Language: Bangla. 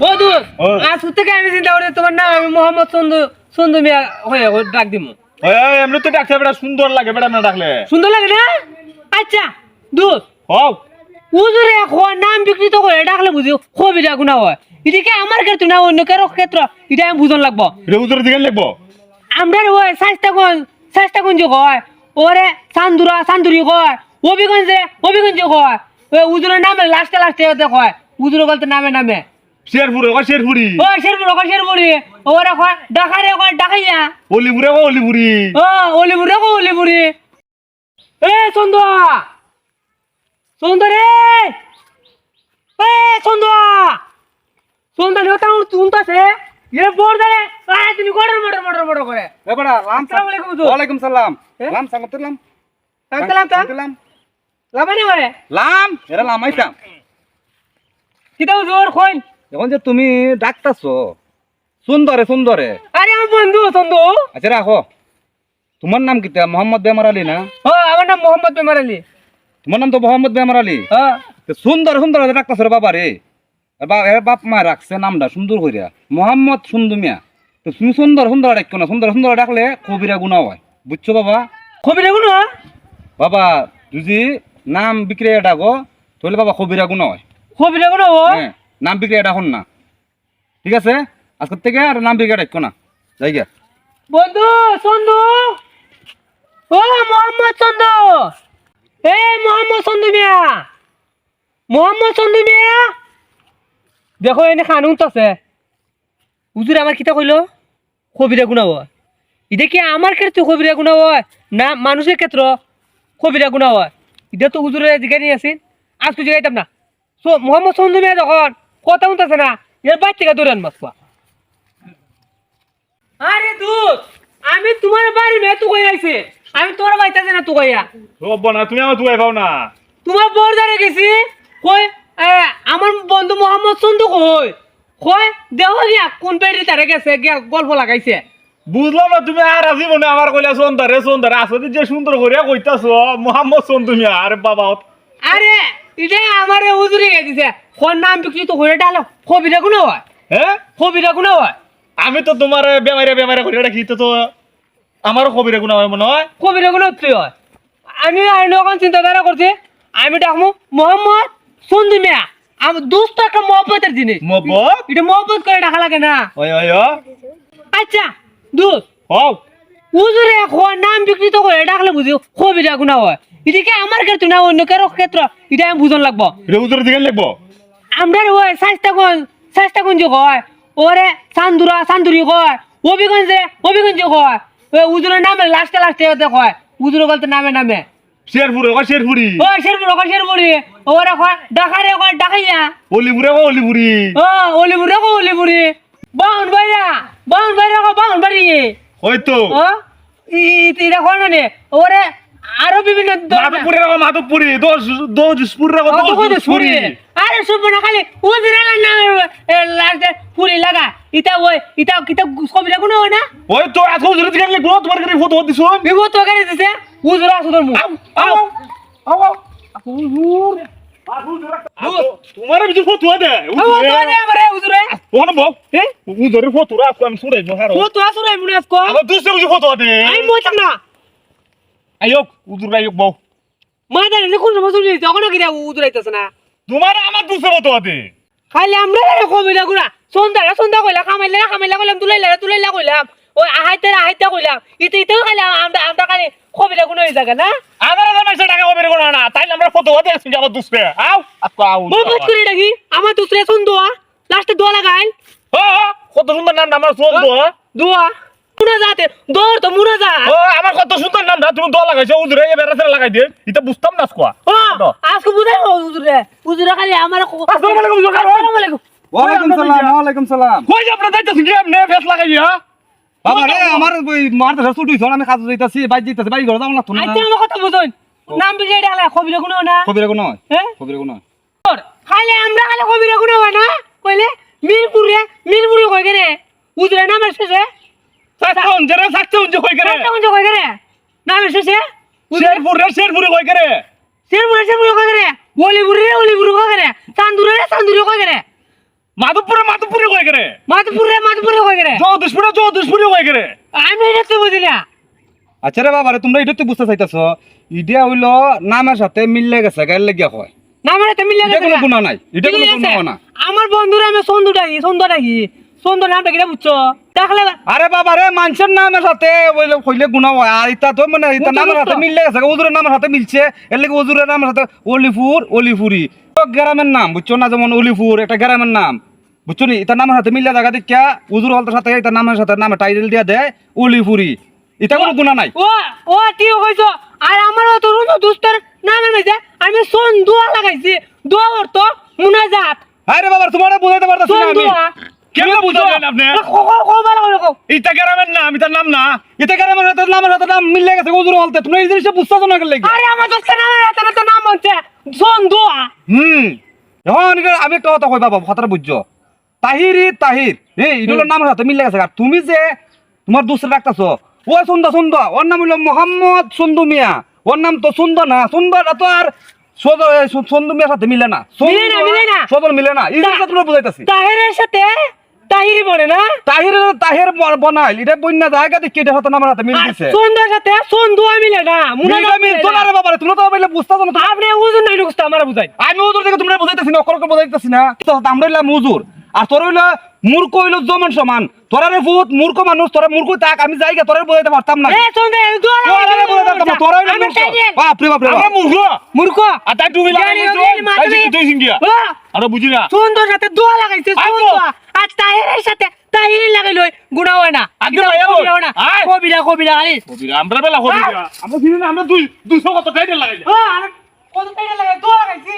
ও। আজ থেকে আমি চিন্তা করি তোমার নাম আমি মোহাম্মদ সন্দু সন্দু মিয়া হয়ে ডাক দিমু। ওই, ওই, এমনি তো ডাকতে বেটা সুন্দর লাগে বেটা না ডাকলে। সুন্দর লাগে না? আচ্ছা দোষ হও। উজুরে খোয়া নাম বিকৃত করে ডাকলে বুঝি গুণা হয়। এদিকে আমার ক্ষেত্রে না অন্য কারও ক্ষেত্র? এটা আমি বুঝন লাগবো। উজুরের দিকে লিখব আমরা ওই স্বাস্থ্যগঞ্জ স্বাস্থ্যগঞ্জ কয় ওরে চান্দুরা চান্দুরি কয় অভিগঞ্জে অভিগঞ্জ কয়। ওই উজুরের নামে লাস্টে লাস্টে কয় উজুর বলতে নামে নামে। শেরপুরে কয় শেরপুরি। ও শেরপুর কয় শেরপুরি। ওরে কয় ডাকারে কয় ডাকাইয়া। অলিপুরে কয় অলিপুরি। ও অলিপুরে কয় অলিপুরি। এ চন্দুয়া। চন্দরে এ চন্দুয়া। চন্দা নিও তাও চুনতাছে এ বোর দারে আয় তুমি গড়র মটর মটর মটর করে। এবারে লাম আসসালামু আলাইকুম হুজুর। ওয়ালাইকুম সালাম। এ? লাম সালাম তুলাম মারে লাম এরা লাম আইতাম। কিতা হুজুর কইন এখন যে তুমি ডাকতাছো সুন্দরে সুন্দরে। আরে আমার বন্ধু চন্দু আচ্ছা রাখো। তোমার নাম কিতা মোহাম্মদ বেমার আলী না? ও আমার নাম মোহাম্মদ বেমার আলী। তোমার নাম তো মোহাম্মদ বেমার আলী? হ্যাঁ সুন্দর সুন্দর ডাকতাছো রে বাবা রে বাপ মা রাখছে নামটা সুন্দর করিয়া মোহাম্মদ সুন্দুমিয়া তো তুমি সুন্দর সুন্দর ডাকো না। সুন্দর সুন্দর ডাকলে কবিরা গুণা হয়। বুঝছ বাবা? কবি রে কোনো বাবা যদি নাম বিক্রি ডাকো তাহলে বাবা কবিরা গুণা হয়। কবি রে কোনো হ্যাঁ। নাম বিক্রি এটা হন না। ঠিক আছে? আজকের থেকে আর নাম বিক্রি ডাকো না। যাই গিয়া। বন্ধু, চন্দু। ও, মোহাম্মদ চন্দু। এ মোহাম্মদ চন্দু মিয়া। মোহাম্মদ চন্দু মিয়া। দেখো, এনে খানুন আছে হুজুর আমার কিতা কইলো? কবিরা গুণা হয় এটা কি আমার ক্ষেত্রে কবিরা গুণা হয় না, মানুষের ক্ষেত্র কবিরা গুণা হয় এটা তো হুজুরের জিজ্ঞানি আছে আজকে জিগাইতাম না। সো মোহাম্মদ চন্দু মিয়া যখন কথা শুনতেছে না? এর বাইর থেকে দৌড়ান মাছ আরে দূত আমি তোমার বাড়ি মেয়ে তো কই আইছে। আমি তোমার বাড়িতে না তো কইয়া? হব না তুমি আমার দুয়াই পাও না। তোমার বর্দারে গেছি কই আমার বন্ধু মোহাম্মদ চন্দু কই? কই দেহ গিয়া কোন পেড়ি তারে গেছে গিয়া গল্প লাগাইছে। বুঝলাম না তুমি আর আজি মনে আমার কইলা সুন্দরে সুন্দরে আসলে যে সুন্দর করিয়া কইতাছো মোহাম্মদ সন্তুমিয়া আরে বাবা। আরে এটা আমারে উজুরি গে দিছে কোন নাম বিক্রি তো হয়ে ডালো। কবিরা গুণ হয়? হ্যাঁ কবিরা গুণ হয়? আমি তো তোমার বেমারে বেমারে করিয়া রাখি তো তো আমারও কবিরে গুণা হয় মনে হয়? কবিরা গুণ তুই হয়। আমি আর এখন চিন্তাধারা করছি। আমি ডাকমু মোহাম্মদ চন্দু মিয়া। আমার দোস্ত একটা মহব্বতের জিনিস। মব্বত এটা মহব্বত করে ডাকা লাগে না। ওই ওই। আচ্ছা দোস্ত। হও। হুজুরে খোয়া নাম বিকৃত করে ডাকলে বুঝি কবিরা গুণা হয়। এদিকে আমার ক্ষেত্রে না অন্য কারও ক্ষেত্র এটা আমি বুঝন লাগবো। এটা উজুরের দিকে লিখব আমরা ওই স্বাস্থ্যগঞ্জ স্বাস্থ্যগঞ্জ কয় ওরে চান্দুরা চান্দুরি কয় অভিগঞ্জে অভিগঞ্জ কয়। ওই উজুরের নামে লাস্টে লাস্টে কয় উজুর বলতে নামে নামে। শেরপুরে কয় শেরপুরি? ও শেরপুর কয় শেরপুরি। ওরে কয় ডাকারে কয় ডাকাইয়া। অলিপুরে কয় অলিপুরি? ও অলিপুরে কয় অলিপুরি বাউন বাইরা বাউন বাইরা কয় বাউন বাড়ি হয়তো। নে? ওরে আরও বিভিন্ন ধরনের- মাধবপুরে কয় মাধবপুরি দোষ দোষপুরি আরে সুবন খালি উজরা না ফুলি লাগা। ইটা ওই ইটা কিতা কবিরা কোন না? ওই তো দিকে লিখব তোমার ফটো দিছো বিপদ তো করে দিছে? উজরা সুদর মু আও আও হুজুর। তোমার ফটো দে উজরে। ওখানে বল এ উজুরের ফটো রাখো আমি শুনে হারো ও তো আসরে মুনে আজকো আমার দুসরে উজুর ফটো দে আই মইতাম না আইওক উজুর আইওক বউ মা জানি না কোন বছর দিছে তখন কি উজরাইতাছ না তোমার আমার দুসরে ফটো দে খালি আমরা কবিরা গুনা সন্ধ্যা সন্ধ্যা কইলা খামাইলা খামাইলা কইলাম তুলাইলা তুলাইলা কইলাম ওই আহাইতে আহাইতে কইলাম ইতে ইতেও খালি আমরা আমরা খালি কবিরা গুনা হয়ে জায়গা না আমার আমার মাসে টাকা হবে কোন না তাই আমরা ফটো দে আমার দুসরে আও আতো আও বহুত করে ডাকি আমার দুসরে সন্ধ্যা লাস্টে দোয়া লাগাই ও কত সুন্দর নাম আমার সুন্দর দোয়া। মুনা যাতে দৌড় তো মুনা যা ও আমার কত সুন্দর নাম না তুমি দোয়া লাগাইছো উজুরে এবার রাতে লাগাই দে এটা বুঝতাম না স্কোয়া ও আজকে বুঝাই হুজুরে হুজুরে খালি আমার আসসালামু আলাইকুম হুজুর আসসালামু আলাইকুম। ওয়ালাইকুম সালাম ওয়ালাইকুম সালাম। কই যে আপনারা যাইতেছেন কি আপনি ফেস লাগাইয়া বাবা রে আমার ওই মার দেশে ছুটি আমি কাজ যাইতাছি বাইর যাইতাছি বাড়ি ঘরে যাও না তুমি আইতে আমার কথা বুঝুন। নাম বিজয় ডালা কবিরা গুনা না। কবিরা গুণ হয় হ্যাঁ? কবিরা হয়। খালি আমরা খালি কবিরা গুনা হয় না? কইলে মিরপুরে মিরপুরে কই গেরে হুজুরে নামের শেষে সাতন জেরে সাতন যে কই গরে করে কোন কই গেরে নামের শেষে শেরপুর রে শেরপুর কই করে শেরপুরে শেরপুরে কই গেরে ওলিপুরে ওলিপুরে কই গেরে চান্দুরে চান্দুরে কই গেরে মাধবপুরে মাধবপুরে কই করে মাধপুরে মাধপুরে কই গেরে জগদীশপুরে জগদীশপুরে কই করে আমি এটা তো বুঝি না আচ্ছা রে বাবা রে তোমরা এটা তো বুঝতে চাইতেছ ইডিয়া হইল নামের সাথে মিললে গেছে গায়ের লেগিয়া হয় না মানে এটা কোনো নাই এটা কোনো মিলে না। আমার বন্ধুরা আমি সন্ধু ডাকি সন্ধু ডাকি। সন্ধু নামটা কিনা বুঝছ? দেখলে আরে বাবা রে মানুষের নামের সাথে কইলে গুণা হয়। আর ইতা তো মানে ইতা নামের সাথে? মিললে গেছে ওজুরের নামের সাথে মিলছে। এর লেগে ওজুরের নামের সাথে অলিপুর অলিপুরি। গ্রামের নাম বুঝছ না? যেমন অলিপুর একটা গ্রামের নাম। বুঝছ নি? ইতার নামের সাথে মিললে জায়গা দেখা উজুর হলতার সাথে ইতার নামের সাথে নামে টাইটেল দিয়া দেয় অলিপুরি। এটা কোনো গুণা নাই। ও ও ঠিক হইছো। আর আমার তো দুস্তর নামে মেজে আমি সোন দোয়া লাগাইছি দোয়া করতো মুনাজাত আরে বাবা তোমার বুঝাইতে পারতাছি না আমি। কেমনে বুঝালেন আপনি? কো কো কো ভালো করে কো ইটা গ্রামের নাম না। ইতা গ্রামের নামের নাম মিললে গেছে হলতে। তুমি এই জিনিসটা না গেলে আরে আমার তো নাম সোন দোয়া। হুম। এখন আমি একটা কথা কই বাবা কথাটা বুঝছ? তাহিরি তাহির। এই মিলে গেছে। আর তুমি যে তোমার দুসরা রাখতেছো ও সুন্দর সুন্দর ওর নাম হইল মোহাম্মদ সন্দু মিয়া। ওর নাম তো সুন্দর না সুন্দর তো আর সন্দু মিয়ার সাথে মিলে না। মিলে না, মিলে না। সদর মিলে না। এই জিনিসটা তোমরা বুঝাইতাছি। তাহেরের সাথে তাহিরি বলে না? তাহির তাহির বনাইল এটা বন্যা জায়গা দেখি এটা সাথে নামের সাথে মিল দিছে। সন্ধ্যার সাথে মিলে না মিলটা মিলে বাবা রে, তোমরা তো বলে না। আপনি ওজন নাই আমার বুঝাই। আমি ওদের থেকে তোমরা বুঝাইতেছি না অকরকে বুঝাইতেছি না। তো আমরা হইলাম মুজুর আর তোর হইল মূর্খ হইল জমান সমান। তোরা রে ভূত মূর্খ মানুষ তোরা মূর্খ থাক আমি যাইগা তোরা বুঝাইতে পারতাম না। তোরা হইল মূর্খ। টাইটেল বাপ রে বাপ। রে আমরা মূর্খ। মূর্খ। আর তাই তুমি। তুই সিঙ্গিয়া। আরে বুঝি না। সুন্দর সাথে দোয়া লাগাইছে সুন্দর তাহেরের সাথে তাহিরি লাগাইলো গুণা হয় না। কবিরা হয় না। কবিরা কবিরা আরে। কবিরা আমরা বেলা কবিরা। আমরা চিনি আমরা দুই দুইশো কত টাইটেল লাগাই ও, কত টাইটেল লাগাই তো লাগাইছি।